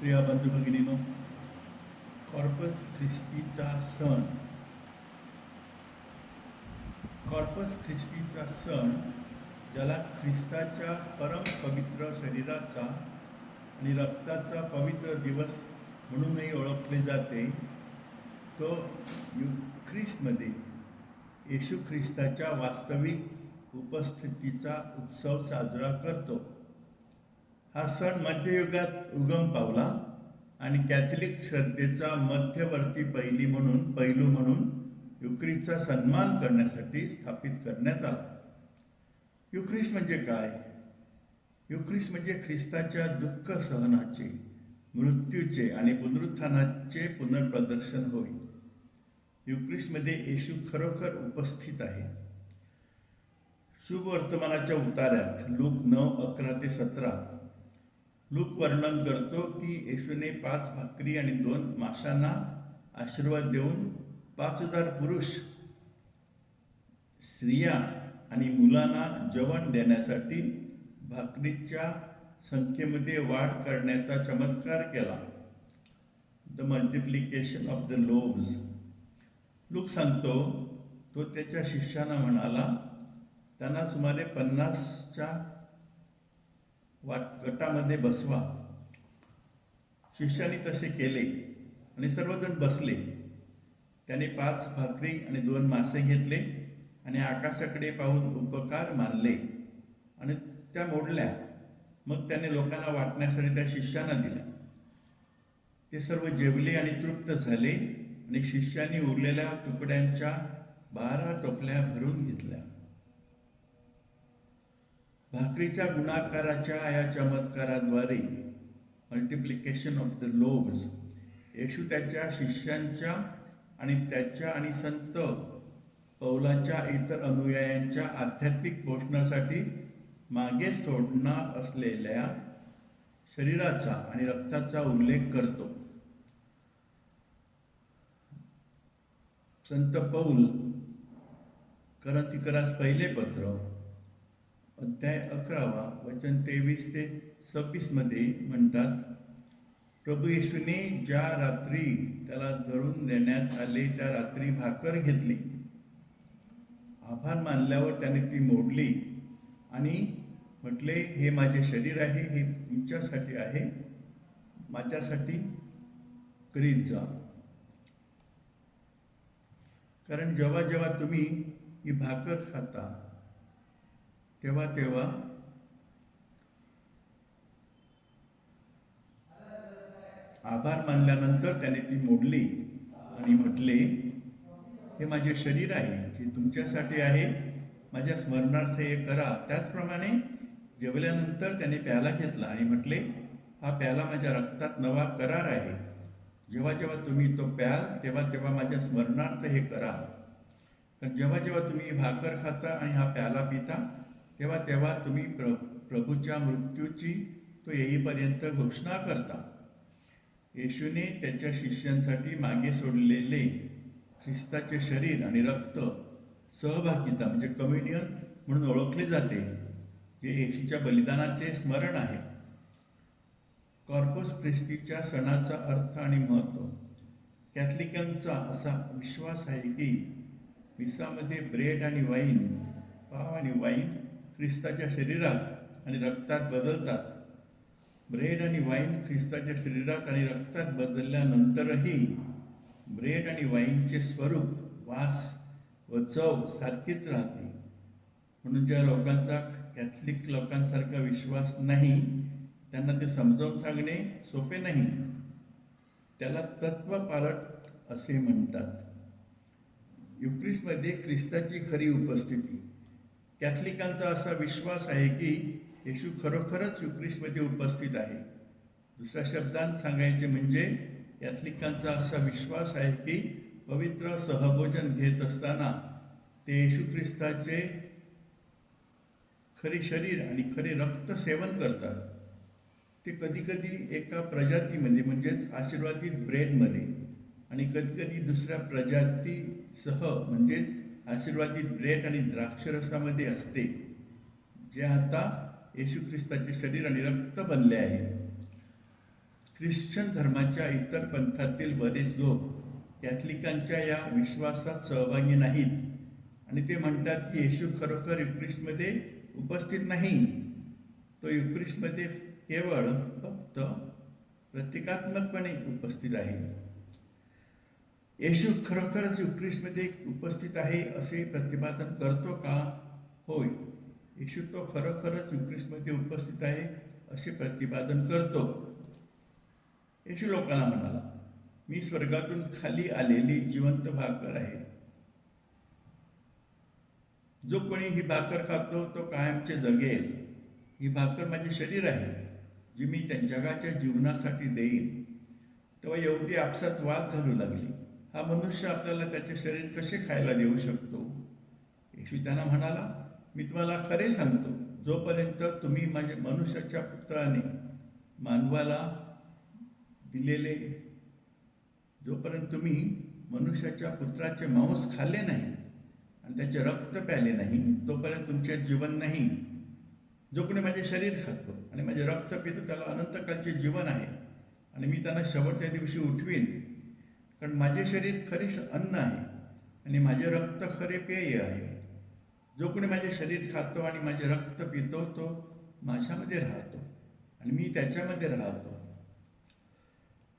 प्रिया बंधू भगिनीनो कॉर्पस ख्रिस्तीचा सण कॉर्पस ख्रिस्तीचा सण ज्याला ख्रिस्ताच्या परम पवित्र शरीराचा आणि रक्ताचा पवित्र दिवस म्हणूनही ओळखले जाते तो युख्रिस्टमध्ये येशू ख्रिस्ताच्या वास्तविक उपस्थितीचा उत्सव साजरा करतो. हा सण मध्ययुगात उगम पावला आणि कॅथलिक श्रद्धेचा मध्यवर्ती पैली म्हणून पैलू म्हणून युक्रिस्टचा सन्मान करण्यासाठी स्थापित करण्यात आला. युक्रिस्ट म्हणजे काय? युक्रिस्ट म्हणजे ख्रिस्ताच्या दुःख सहनाचे मृत्यूचे आणि पुनरुत्थानाचे पुनर्प्रदर्शन होय. युक्रिस्टमध्ये येशू खरोखर उपस्थित आहे. शुभ वर्तमानाच्या उतार्यात लूक नऊ अकरा ते सतरा लूक वर्णन करतो की येशूने पाच भाकरी आणि दोन माशांना आशीर्वाद देऊन पाच हजार पुरुष स्त्रिया आणि मुलांना जेवण देण्यासाठी भाकरीच्या संख्येमध्ये वाढ करण्याचा चमत्कार केला. The multiplication of the loaves Luke सांगतो तो त्याच्या शिष्यांना म्हणाला त्यांना सुमारे पन्नासच्या वाट गटामध्ये बसवा. शिष्याने तसे केले आणि सर्वजण बसले. त्याने पाच भाकरी आणि दोन मासे घेतले आणि आकाशाकडे पाहून उपकार मानले. आणि त्या मोडल्या. मग त्याने लोकांना वाटण्यासाठी त्या शिष्यांना दिल्या ते सर्व जेवले आणि तृप्त झाले आणि शिष्यांनी उरलेल्या तुकड्यांच्या बारा टोपल्या भरून घेतल्या. भाकरीच्या गुणाकाराच्या या चमत्काराद्वारे मल्टिप्लिकेशन ऑफ द लोब्स येशू त्याच्या शिष्यांच्या आणि त्याच्या आणि संत पौलाच्या इतर अनुयायांच्या आध्यात्मिक पोषणासाठी मागे सोडणार असलेल्या शरीराचा आणि रक्ताचा उल्लेख करतो. संत पौल करंतिकरास पहिले पत्र अध्याय अकरावा वचन तेवीस ते सव्वीसमध्ये म्हणतात प्रभू येशूने ज्या रात्री त्याला धरून देण्यात आले त्या रात्री भाकर घेतली. आभार मानल्यावर त्याने ती मोडली आणि म्हटले हे माझे शरीर आहे हे तुमच्यासाठी आहे. माझ्यासाठी करीत जा. कारण जेव्हा जेव्हा तुम्ही ही भाकर खाता तेव्हा तेव्हा. आभार मानल्यानंतर त्याने ती मोडली आणि म्हटले हे माझे शरीर आहे जे तुमच्यासाठी आहे. माझ्या स्मरणार्थ हे करा. त्याचप्रमाणे जेवल्यानंतर त्याने प्याला घेतला आणि म्हटले हा प्याला माझ्या रक्तात नवा करार आहे. जेव्हा जेव्हा तुम्ही तो प्याल तेव्हा तेव्हा माझ्या स्मरणार्थ हे करा. कारण जेव्हा जेव्हा तुम्ही भाकर खाता आणि हा प्याला पिता तेव्हा तेव्हा तुम्ही प्र प्रभूच्या मृत्यूची तो येईपर्यंत घोषणा करता. येशूने त्याच्या शिष्यांसाठी मागे सोडलेले ख्रिस्ताचे शरीर आणि रक्त सहभागिता म्हणजे कम्युनियन म्हणून ओळखले जाते जे येशूच्या बलिदानाचे स्मरण आहे. कॉर्पस क्रिस्टीच्या सणाचा अर्थ आणि महत्त्व कॅथलिकांचा असा विश्वास आहे की मिसामध्ये ब्रेड आणि वाईन पाव आणि वाईन ख्रिस्ताच्या शरीरात आणि रक्तात बदलतात. ब्रेड आणि वाईन ख्रिस्ताच्या शरीरात आणि रक्तात बदलल्यानंतरही ब्रेड आणि वाईनचे स्वरूप वास व चव सारखीच राहते. म्हणून ज्या लोकांचा कॅथलिक लोकांसारखा विश्वास नाही त्यांना ते समजावून सांगणे सोपे नाही. त्याला तत्वपालट असे म्हणतात. युक्रिस्टमध्ये ख्रिस्ताची खरी उपस्थिती. कॅथलिकांचा असा विश्वास आहे की येशू खरोखरच युक्रिस्टमध्ये उपस्थित आहे. दुसऱ्या शब्दांत सांगायचे म्हणजे कॅथलिकांचा असा विश्वास आहे की पवित्र सहभोजन घेत असताना ते येशू ख्रिस्ताचे खरे शरीर आणि खरे रक्त सेवन करतात. ते कधीकधी एका प्रजातीमध्ये म्हणजेच आशीर्वादित ब्रेडमध्ये आणि कधीकधी दुसऱ्या प्रजातीसह म्हणजेच आशीर्वादित ब्रेड आणि द्राक्षरसामध्ये असते जे आता येशू ख्रिस्ताचे शरीर आणि रक्त बनले आहे. ख्रिश्चन धर्माच्या इतर पंथातील बरेच लोक कॅथलिकांच्या या विश्वासात सहभागी नाहीत आणि ते म्हणतात की येशू खरोखर युक्रिस्टमध्ये उपस्थित नाही. तो युक्रिस्टमध्ये केवळ फक्त प्रतिकात्मकपणे उपस्थित आहे. येशू खरोखरच युक्रिस्टमध्ये उपस्थित आहे असे प्रतिपादन करतो का? होय. येशू तो खरोखरच युक्रिस्टमध्ये उपस्थित आहे असे प्रतिपादन करतो. येशू लोकांना म्हणाला मी स्वर्गातून खाली आलेली जिवंत भाकर आहे. जो कोणी ही भाकर खातो तो कायमचे जगेल. ही भाकर माझे शरीर आहे जी मी त्या जगाच्या जीवनासाठी देईन. तेव्हा एवढी आपसात वाद घालू लागली. हा मनुष्य आपल्याला त्याचे शरीर कसे खायला देऊ शकतो? येशू त्यांना म्हणाला मी तुम्हाला खरे सांगतो जोपर्यंत तुम्ही माझ्या मनुष्याच्या पुत्राने मानवाला दिलेले जोपर्यंत तुम्ही मनुष्याच्या पुत्राचे मांस खाल्ले नाही आणि त्याचे रक्त प्याले नाही तोपर्यंत तुमचे जीवन नाही. जो कोणी माझे शरीर खातो आणि माझे रक्त पितो त्याला अनंतकालचे जीवन आहे आणि मी त्यांना शेवटच्या दिवशी उठवीन. कारण माझे शरीर खरे अन्न आहे आणि माझे रक्त खरे पेय आहे. जो कोणी माझे शरीर खातो आणि माझे रक्त पितो तो माझ्यामध्ये राहतो आणि मी त्याच्यामध्ये राहतो.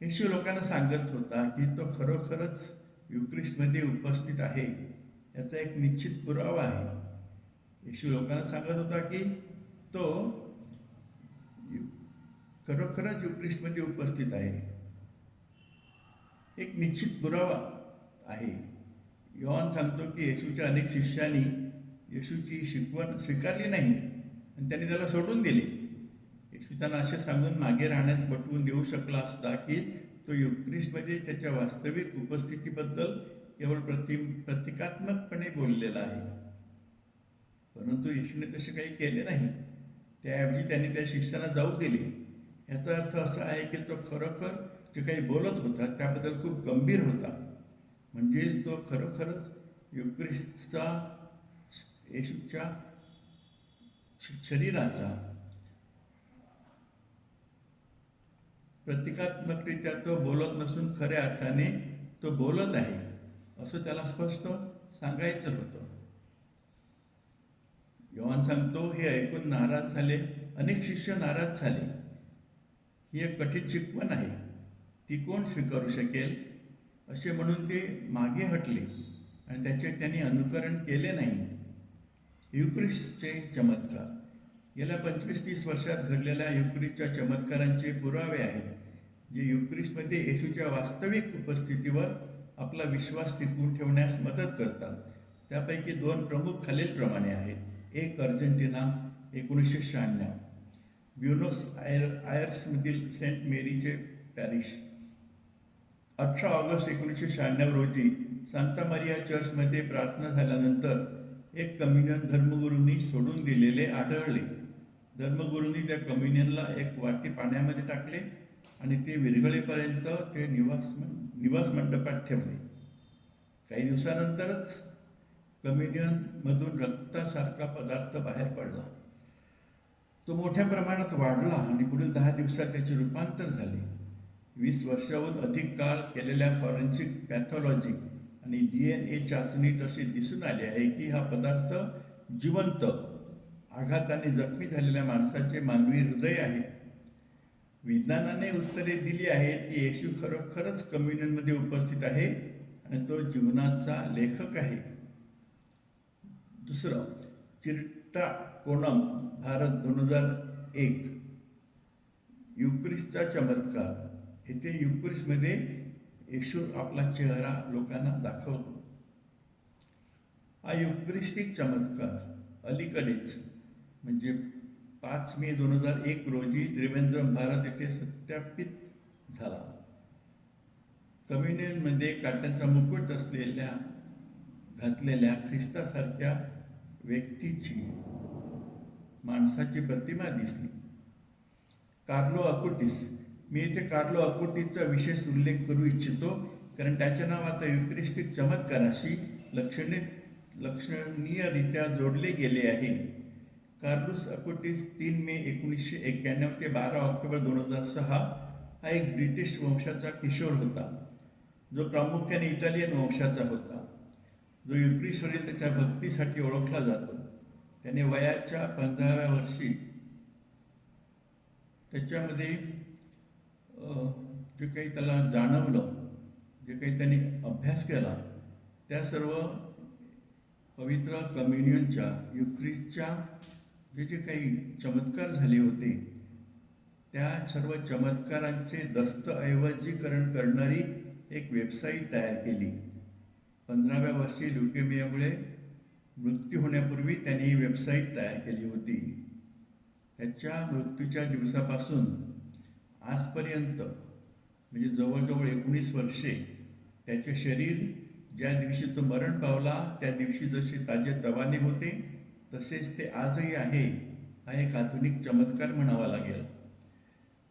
येशू लोकांना सांगत होता की तो खरोखरच युक्रिस्टमध्ये उपस्थित आहे याचा एक निश्चित पुरावा आहे. येशू लोकांना सांगत होता की तो खरोखरच युक्रिस्टमध्ये उपस्थित आहे. एक निश्चित पुरावा आहे. योहान सांगतो की येशूच्या अनेक शिष्यांनी येशूची शिकवण स्वीकारली नाही आणि त्यांनी त्याला सोडून दिले. येशू त्यांना असे सांगून मागे राहण्यास पटवून देऊ शकला असता की तो युक्रिस्टमध्ये त्याच्या वास्तविक उपस्थितीबद्दल केवळ प्रति प्रतिकात्मकपणे बोललेला आहे. परंतु येशूने तसे काही केले नाही. त्याऐवजी त्यांनी त्या शिष्याला जाऊ दिले. याचा अर्थ असा आहे की तो खरोखर जे काही बोलत होता त्याबद्दल खूप गंभीर होता. म्हणजेच तो खरोखरच युक्रिस्टचा येशूच्या शरीराचा प्रतिकात्मकरित्या तो बोलत नसून खऱ्या अर्थाने तो बोलत आहे असं त्याला स्पष्ट सांगायचं होतं. यवान सांगतो हे ऐकून नाराज झाले अनेक शिष्य नाराज झाले. ही एक कठीण शिकवण आहे. ती कोण स्वीकारू शकेल? असे म्हणून ते मागे हटले आणि त्याचे त्यांनी अनुकरण केले नाही. युक्रिसचे चमत्कार. गेल्या पंचवीस तीस वर्षात घडलेल्या युक्रिसच्या चमत्कारांचे पुरावे आहेत जे युक्रिसमध्ये येशूच्या वास्तविक उपस्थितीवर आपला विश्वास टिकवून ठेवण्यास मदत करतात. त्यापैकी दोन प्रमुख खालीलप्रमाणे आहेत. एक अर्जेंटिना एकोणीसशे शहाण्णव. ब्युनोस आयर आयर्समधील सेंट मेरीचे पॅरिश. अठरा ऑगस्ट एकोणीसशे शहाण्णव रोजी सांता मारिया चर्चमध्ये प्रार्थना झाल्यानंतर एक कम्युनियन धर्मगुरूंनी सोडून दिलेले आढळले. धर्मगुरूंनी त्या कम्युनियनला एक वाटी पाण्यामध्ये टाकले आणि ते विरघळेपर्यंत ते निवास निवास मंडपात ठेवले. काही दिवसानंतरच कम्युनियनमधून रक्तासारखा पदार्थ बाहेर पडला. तो मोठ्या प्रमाणात वाढला आणि पुढील दहा दिवसात त्याचे रूपांतर झाले. वीस वर्षाहून अधिक काळ केलेल्या फॉरेन्सिक पॅथॉलॉजी आणि डी एन ए चाचणीत असे दिसून आले आहे की हा पदार्थ जिवंत आघाताने जखमी झालेल्या माणसाचे मानवी हृदय आहे. विज्ञानाने उत्तरे दिली आहेत की येशू खरोखरच कम्युनियनमध्ये उपस्थित आहे आणि तो जीवनाचा लेखक आहे. दुसरं चिरटा कोणम भारत दोन हजार एक. युक्रिसचा चमत्कार. येथे युक्रिसमध्ये येशू आपला चेहरा लोकांना दाखवतो. हा युक्रिस्टिक चमत्कार अलीकडेच म्हणजे पाच मे दोन हजार एक रोजी त्रिवेंद्रम भारत येथे सत्यापित झाला. कम्युनियनमध्ये काट्याचा मुकुट असलेल्या घातलेल्या ख्रिस्तासारख्या व्यक्तीची माणसाची प्रतिमा दिसली. कार्लो अकुटिस मी इथे कार्लो अकुटिसचा विशेष उल्लेख करू इच्छितो कारण त्याचे नाव आता युक्रिस्टिक चमत्काराशी लक्षणे लक्षणीयरित्या जोडले गेले आहे. कार्लोस अकोटीस तीन मे एकोणीसशे एक्क्याण्णव ते बारा ऑक्टोबर दोन हजार सहा हा एक ब्रिटिश वंशाचा किशोर होता. जो प्रामुख्याने इटालियन वंशाचा होता. जो युक्रिश्वरी त्याच्या भक्तीसाठी ओळखला जातो. त्याने वयाच्या पंधराव्या वर्षी त्याच्यामध्ये जे काही त्याला जाणवलं जे काही त्यांनी अभ्यास केला त्या सर्व पवित्र कम्युनियनच्या युक्रिसच्या जे जे काही चमत्कार झाले होते त्या सर्व चमत्कारांचे दस्तऐवजीकरण करणारी एक वेबसाईट तयार केली. पंधराव्या वर्षी ल्युकेमियामुळे मृत्यू होण्यापूर्वी त्यांनी ही वेबसाईट तयार केली होती. त्याच्या मृत्यूच्या दिवसापासून आजपर्यंत म्हणजे जवळजवळ एकोणीस वर्षे त्याचे शरीर ज्या दिवशी तो मरण पावला त्या दिवशी जसे ताजे तवाने होते तसेच ते आजही आहे हा एक आधुनिक चमत्कार म्हणावा लागेल.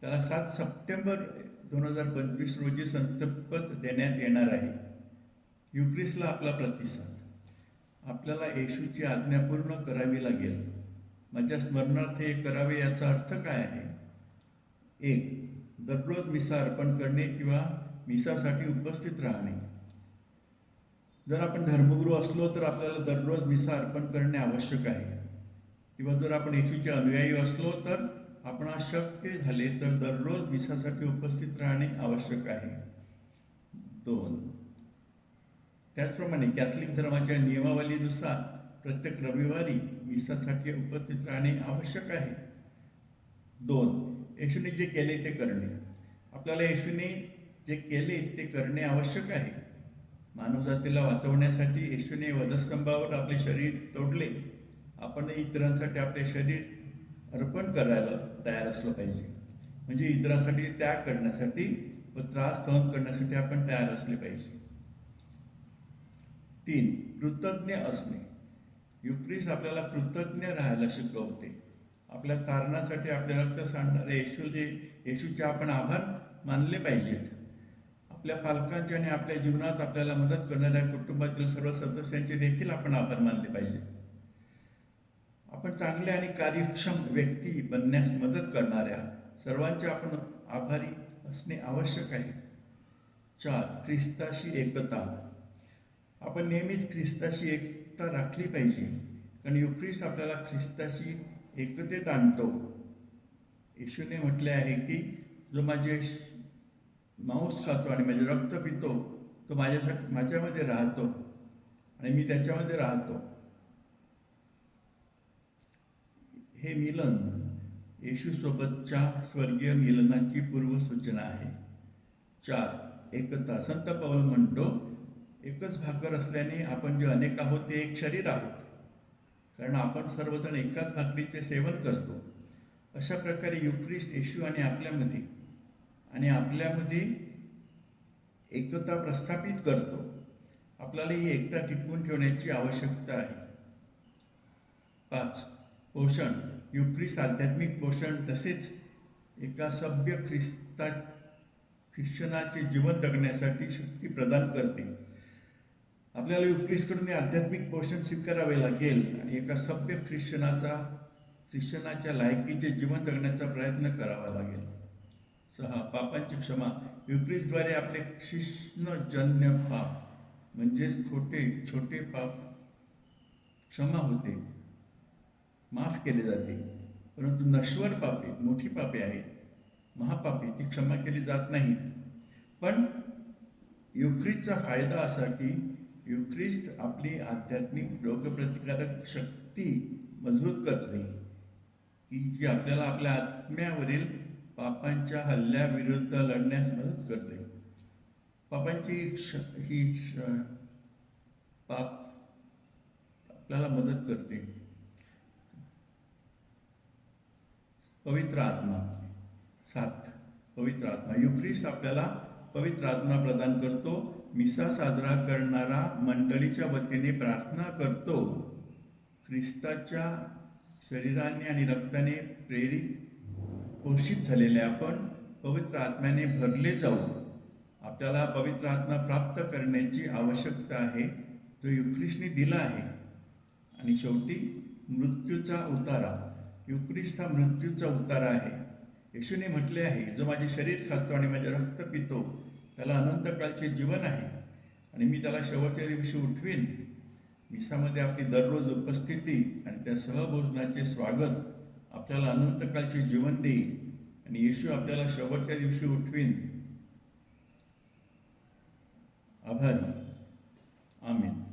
त्याला सात सप्टेंबर दोन हजार पंचवीस रोजी संतपद देण्यात येणार आहे. युक्रिसला आपला प्रतिसाद. आपल्याला येशूची आज्ञा पूर्ण करावी लागेल. माझ्या स्मरणार्थ हे करावे याचा अर्थ काय आहे? एक दररोज मिसा अर्पण करणे किंवा मिसासाठी उपस्थित राहणे. जर आपण धर्मगुरू असलो तर आपल्याला दररोज मिसा अर्पण करणे आवश्यक आहे. किंवा जर आपण येशूचे अनुयायी असलो तर आपण शक्य झाले तर दररोज मिसासाठी उपस्थित राहणे आवश्यक आहे. दोन त्याचप्रमाणे कॅथलिक धर्माच्या नियमावलीनुसार प्रत्येक रविवारी मिसासाठी उपस्थित राहणे आवश्यक आहे. दोन येशूने जे केले ते करणे. आपल्याला येशूने जे केले ते करणे आवश्यक आहे. मानवजातीला वाचवण्यासाठी येशूने वधस्तंभावर आपले शरीर तोडले. आपण इतरांसाठी आपले शरीर अर्पण करायला तयार असलं पाहिजे. म्हणजे इतरांसाठी त्याग करण्यासाठी व त्रास सहन करण्यासाठी आपण तयार असले पाहिजे. तीन कृतज्ञ असणे. युक्रिस आपल्याला कृतज्ञ राहायला शिकवते. आपल्या तारणासाठी आपल्या रक्त सांडणारे येशूचे येशूचे आपण आभार मानले पाहिजेत. आपल्या पालकांचे आणि आपल्या जीवनात आपल्याला मदत करणाऱ्या कुटुंबातील सर्व सदस्यांचे देखील आपण आभार मानले पाहिजेत. आपण चांगले आणि कार्यक्षम व्यक्ती बनण्यास मदत करणाऱ्या सर्वांचे आपण आभारी असणे आवश्यक आहे. चार ख्रिस्ताशी एकता. आपण नेहमीच ख्रिस्ताशी एकता राखली पाहिजे. कारण युख्रिस्त आपल्याला ख्रिस्ताशी एकतेत आणतो. येशूने म्हटले आहे की जो माझे मांस खातो आणि माझे रक्त पितो तो माझ्यासाठी माझ्यामध्ये राहतो आणि मी त्याच्यामध्ये राहतो. हे मिलन येशूसोबतच्या स्वर्गीय मिलनाची पूर्वसूचना आहे. चार एकता. संत पवल म्हणतो एकच भाकर असल्याने आपण जे अनेक आहोत ते एक शरीर आहोत. कारण आपण सर्वजण एकाच भाकरीचे सेवन करतो. अशा प्रकारे युक्रिस्ट येशू आणि आपल्यामध्ये आणि आपल्यामध्ये एकता प्रस्थापित करतो. आपल्याला ही एकता टिकवून ठेवण्याची आवश्यकता आहे. पाच पोषण. युक्रिस्ट आध्यात्मिक पोषण तसेच एका सभ्य ख्रिस्ता ख्रिश्चनाचे जीवन जगण्यासाठी शक्ती प्रदान करते. आपल्याला युक्रिसकडून आध्यात्मिक पोषण स्वीकारावे लागेल आणि एका सभ्य ख्रिश्चनाचा ख्रिश्चनाच्या लायकीचे जीवन जगण्याचा प्रयत्न करावा लागेल. सहा पापांची क्षमा. युक्रिसद्वारे आपले शिष्णजन्य पाप म्हणजेच छोटे छोटे पाप क्षमा होते. माफ केले जाते. परंतु नश्वर पापे मोठी पापे आहेत. महापापे ती क्षमा केली जात नाहीत. पण युक्रिजचा फायदा असा की युक्रिस्ट आपली आध्यात्मिक रोगप्रतिकारक शक्ती मजबूत करते की जी आपल्याला आपल्या आत्म्यावरील पापांच्या हल्ल्याविरुद्ध लढण्यास मदत करते. पापांची श ही श पाप आपल्याला मदत करते. पवित्र आत्मा. सात. पवित्र आत्मा. युक्रिस्ट आपल्याला पवित्र आत्मा प्रदान करतो. मिसा साजरा करणारा मंडळीच्या वतीने प्रार्थना करतो. ख्रिस्ताच्या शरीराने आणि रक्ताने प्रेरित पोषित झालेले आपण पवित्र आत्म्याने भरले जाऊ. आपल्याला पवित्र आत्मा प्राप्त करण्याची आवश्यकता आहे जो युख्रिस्टने दिला आहे. आणि शेवटी मृत्यूचा उतारा. युक्रिस्ट हा मृत्यूचा उतारा आहे. येशूने म्हटले आहे जो माझे शरीर खातो आणि माझे रक्त पितो त्याला अनंत काळचे जीवन आहे. आणि मी त्याला शेवटच्या दिवशी उठवीन. मिसामध्ये आपली दररोज उपस्थिती आणि त्या सहभोजनाचे स्वागत आपल्याला अनंत काळचे जीवन देईल. आणि येशू आपल्याला शेवटच्या दिवशी उठवीन. आभार. आम्ही